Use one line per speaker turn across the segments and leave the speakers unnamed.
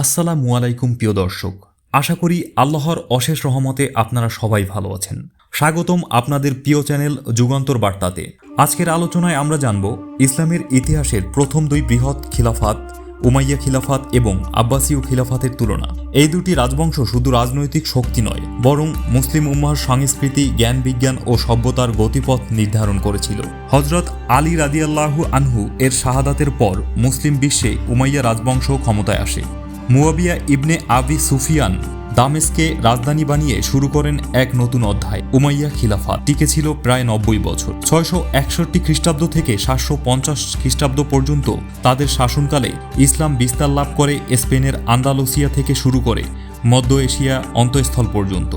আসসালামু আলাইকুম, প্রিয় দর্শক। আশা করি আল্লাহর অশেষ রহমতে আপনারা সবাই ভালো আছেন। স্বাগতম আপনাদের প্রিয় চ্যানেল যুগান্তর বার্তাতে। আজকের আলোচনায় আমরা জানব ইসলামের ইতিহাসের প্রথম দুই বৃহৎ খিলাফাত, উমাইয়া খিলাফাত এবং আব্বাসীয় খিলাফাতের তুলনা। এই দুটি রাজবংশ শুধু রাজনৈতিক শক্তি নয়, বরং মুসলিম উম্মাহর সংস্কৃতি, জ্ঞান বিজ্ঞান ও সভ্যতার গতিপথ নির্ধারণ করেছিল। হজরত আলী রাদিয়াল্লাহু আনহু এর শাহাদাতের পর মুসলিম বিশ্বে উমাইয়া রাজবংশ ক্ষমতায় আসে। মুয়াবিয়া ইবনে আবি সুফিয়ান দামেস্কে রাজধানী বানিয়ে শুরু করেন এক নতুন অধ্যায়, উমাইয়া খিলাফা। টিকে ছিল প্রায় নব্বই বছর। ছয়শো একষট্টি খ্রিস্টাব্দ থেকে সাতশো পঞ্চাশ খ্রিস্টাব্দ পর্যন্ত তাদের শাসনকালে ইসলাম বিস্তার লাভ করে স্পেনের আন্দালুসিয়া থেকে শুরু করে মধ্য এশিয়া অন্তঃস্থল পর্যন্ত।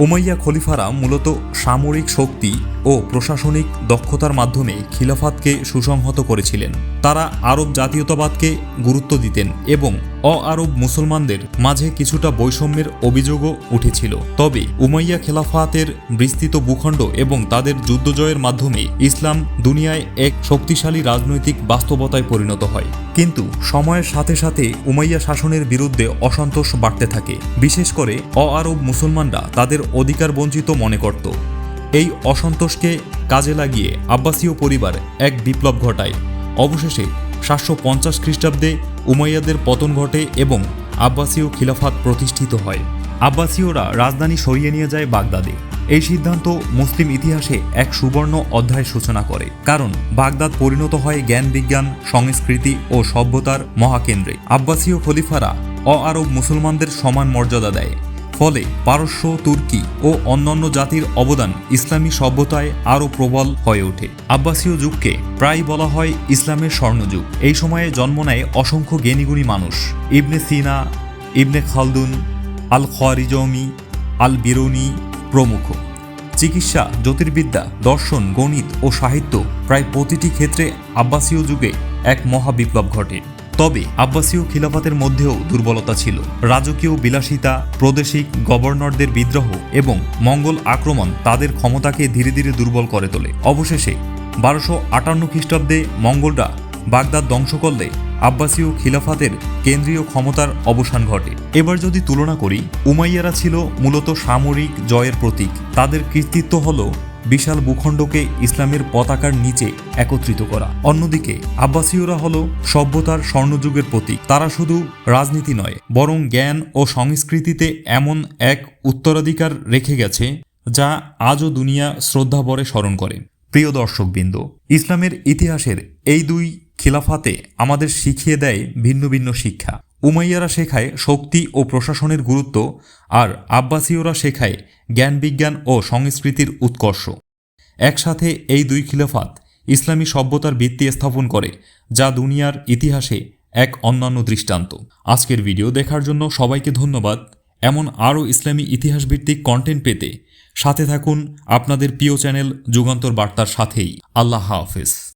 উমাইয়া খলিফারা মূলত সামরিক শক্তি ও প্রশাসনিক দক্ষতার মাধ্যমে খিলাফাতকে সুসংহত করেছিলেন। তারা আরব জাতীয়তাবাদকে গুরুত্ব দিতেন এবং অ আরব মুসলমানদের মাঝে কিছুটা বৈষম্যের অভিযোগও উঠেছিল। তবে উমাইয়া খেলাফাতের বিস্তৃত ভূখণ্ড এবং তাদের যুদ্ধজয়ের মাধ্যমে ইসলাম দুনিয়ায় এক শক্তিশালী রাজনৈতিক বাস্তবতায় পরিণত হয়। কিন্তু সময়ের সাথে সাথে উমাইয়া শাসনের বিরুদ্ধে অসন্তোষ বাড়তে থাকে। বিশেষ করে অ আরব মুসলমানরা তাদের অধিকার বঞ্চিত মনে করত। এই অসন্তোষকে কাজে লাগিয়ে আব্বাসীয় পরিবার এক বিপ্লব ঘটায়। অবশেষে সাতশো পঞ্চাশ খ্রিস্টাব্দে উমাইয়াদের পতন ঘটে এবং আব্বাসীয় খিলাফাত প্রতিষ্ঠিত হয়। আব্বাসীয়রা রাজধানী সরিয়ে নিয়ে যায় বাগদাদে। এই সিদ্ধান্ত মুসলিম ইতিহাসে এক সুবর্ণ অধ্যায় সূচনা করে। কারণ বাগদাদ পরিণত হয় জ্ঞান বিজ্ঞান, সংস্কৃতি ও সভ্যতার মহাকেন্দ্রে। আব্বাসীয় খলিফারা অ আরব মুসলমানদের সমান মর্যাদা দেয়। ফলে পারস্য, তুর্কি ও অন্যান্য জাতির অবদান ইসলামী সভ্যতায় আরও প্রবল হয়ে ওঠে। আব্বাসীয় যুগকে প্রায় বলা হয় ইসলামের স্বর্ণযুগ। এই সময়ে জন্ম নেয় অসংখ্য জ্ঞানীগুণী মানুষ। ইবনে সিনা, ইবনে খালদুন আল খরিজমি আল বিরুনি প্রমুখ। চিকিৎসা, জ্যোতির্বিদ্যা, দর্শন, গণিত ও সাহিত্য প্রায় প্রতিটি ক্ষেত্রে আব্বাসীয় যুগে এক মহাবিপ্লব ঘটে। তবে আব্বাসীয় খিলাফাতের মধ্যেও দুর্বলতা ছিল। রাজকীয় বিলাসিতা, প্রাদেশিক গভর্নরদের বিদ্রোহ এবং মঙ্গল আক্রমণ তাদের ক্ষমতাকে ধীরে ধীরে দুর্বল করে তোলে। অবশেষে বারোশো আটান্ন খ্রিস্টাব্দে মঙ্গলরা বাগদাদ ধ্বংস করলে আব্বাসীয় খিলাফাতের কেন্দ্রীয় ক্ষমতার অবসান ঘটে। এবার যদি তুলনা করি, উমাইয়ারা ছিল মূলত সামরিক জয়ের প্রতীক। তাদের কৃতিত্ব হল বিশাল ভূখণ্ডকে ইসলামের পতাকার নিচে একত্রিত করা। অন্যদিকে, আব্বাসীয়রা হল সভ্যতার স্বর্ণযুগের প্রতীক। তারা শুধু রাজনীতি নয়, বরং জ্ঞান ও সংস্কৃতিতে এমন এক উত্তরাধিকার রেখে গেছে, যা আজও দুনিয়া শ্রদ্ধাভরে স্মরণ করে। প্রিয় দর্শকবৃন্দ, ইসলামের ইতিহাসের এই দুই খিলাফাতে আমাদের শিখিয়ে দেয় ভিন্ন ভিন্ন শিক্ষা। উমাইয়ারা শেখায় শক্তি ও প্রশাসনের গুরুত্ব আর আব্বাসীয়রা শেখায় জ্ঞান বিজ্ঞান ও সংস্কৃতির উৎকর্ষ। একসাথে এই দুই খিলাফাত ইসলামী সভ্যতার ভিত্তি স্থাপন করে, যা দুনিয়ার ইতিহাসে এক অন্যান্য দৃষ্টান্ত। আজকের ভিডিও দেখার জন্য সবাইকে ধন্যবাদ। এমন আরও ইসলামী ইতিহাসভিত্তিক কন্টেন্ট পেতে সাথে থাকুন আপনাদের প্রিয় চ্যানেল যুগান্তর বার্তার সাথেই। আল্লাহ হাফেজ।